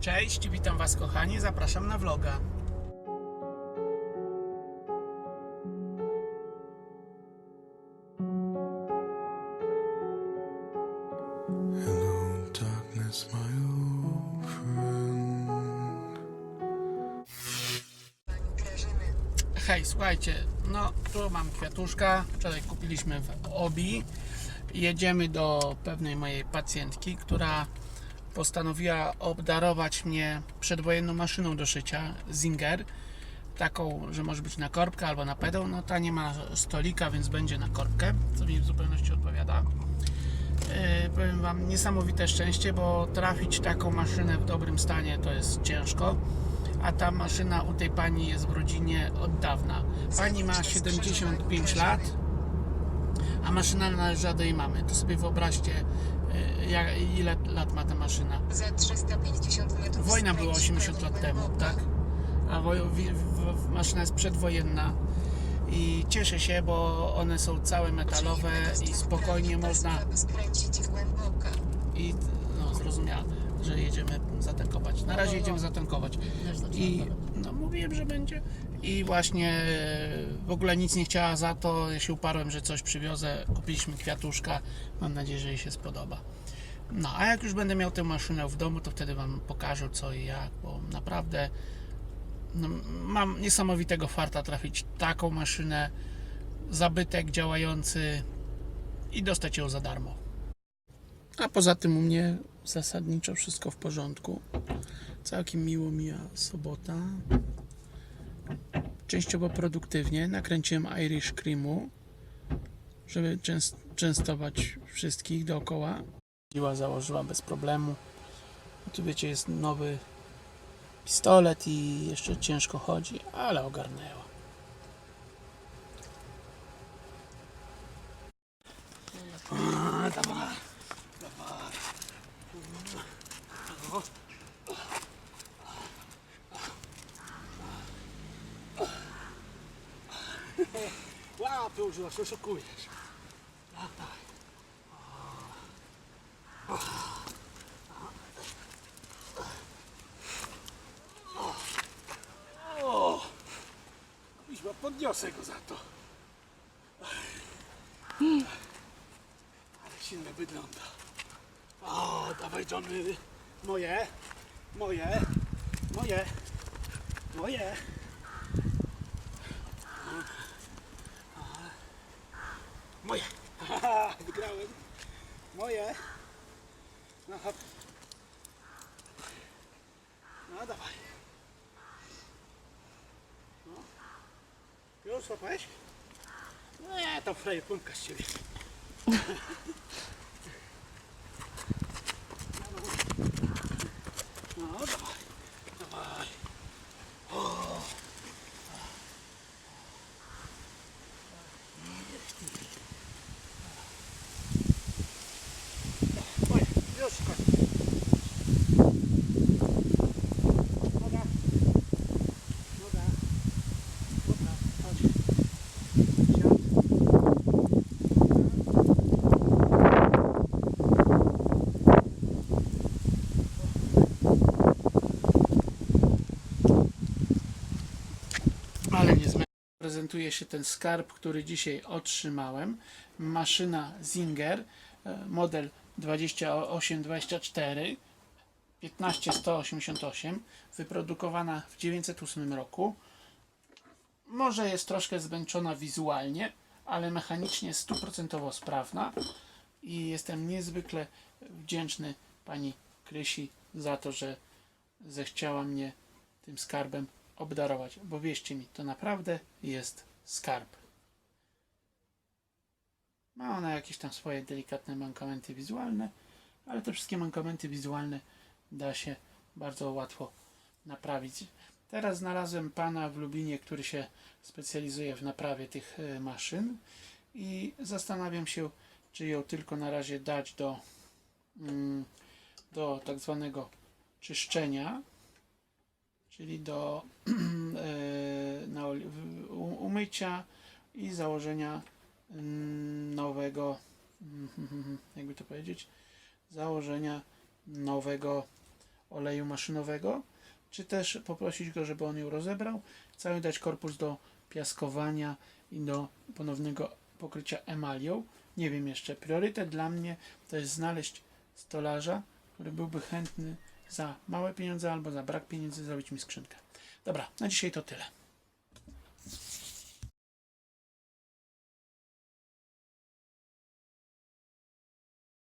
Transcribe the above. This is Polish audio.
Cześć, witam Was kochani, zapraszam na vloga. Hello, darkness. Hej, słuchajcie, no tu mam kwiatuszka, wczoraj kupiliśmy w Obi. Jedziemy do pewnej mojej pacjentki, która postanowiła obdarować mnie przedwojenną maszyną do szycia Zinger. Taką, że może być na korbkę albo na pedał. No ta nie ma stolika, więc będzie na korbkę, co mi w zupełności odpowiada. Yy, powiem Wam, niesamowite szczęście, bo trafić taką maszynę w dobrym stanie to jest ciężko, a ta maszyna u tej pani jest w rodzinie od dawna. Pani ma 75 lat, a maszyna należała do jej mamy. To sobie wyobraźcie, jak, ile lat ma ta maszyna. Za 350 metrów Wojna była skręć 80 lat temu, tak? A woj- w- w- maszyna jest przedwojenna i cieszę się, bo one są całe metalowe i spokojnie można i no, że jedziemy zatankować. Na razie jedziemy zatankować. I no, mówiłem, że będzie. I właśnie e, w ogóle nic nie chciała za to. Ja się uparłem, że coś przywiozę. Kupiliśmy kwiatuszka. Mam nadzieję, że jej się spodoba. No, a jak już będę miał tę maszynę w domu, to wtedy Wam pokażę co i jak, bo naprawdę no, mam niesamowitego farta trafić taką maszynę, zabytek działający i dostać ją za darmo. A poza tym u mnie zasadniczo wszystko w porządku. Całkiem miło mija sobota. Częściowo produktywnie. Nakręciłem Irish Creamu, żeby częst- częstować wszystkich dookoła. Siła założyła bez problemu. Tu wiecie, jest nowy pistolet i jeszcze ciężko chodzi, ale ogarnęła. A, dawaj. Łapy używasz, oszukujesz. Dawaj. O! Kuźma, podniosę go za to. Ale silnie wygląda. O, dawaj Johnny. Moje, moje, moje, moje. Moje. Haha, Wygrałem. Moje. No hop. No dawaj. No. Już złapałeś? Nie, to frajer pompka z ciebie. No dawaj, dawaj. Moje, już koniec. Noga. Noga. Dobra, chodź. Siad. Ale nie zmę. Prezentuje się ten skarb, który dzisiaj otrzymałem. Maszyna Zinger, e, model 2824 15188, wyprodukowana w 908 roku. Może jest troszkę zmęczona wizualnie, ale mechanicznie stuprocentowo sprawna i jestem niezwykle wdzięczny pani Krysi za to, że zechciała mnie tym skarbem obdarować, bo wierzcie mi, to naprawdę jest skarb. Ma ona jakieś tam swoje delikatne mankamenty wizualne, ale te wszystkie mankamenty wizualne da się bardzo łatwo naprawić. Teraz znalazłem pana w Lublinie, który się specjalizuje w naprawie tych e, maszyn i zastanawiam się, czy ją tylko na razie dać do, mm, do tak zwanego czyszczenia, czyli do e, umycia i założenia mm, nowego, jakby to powiedzieć, założenia nowego oleju maszynowego, czy też poprosić go, żeby on ją rozebrał, cały dać korpus do piaskowania i do ponownego pokrycia emalią. Nie wiem jeszcze, priorytet dla mnie to jest znaleźć stolarza, który byłby chętny za małe pieniądze albo za brak pieniędzy zrobić mi skrzynkę. Dobra, na dzisiaj to tyle.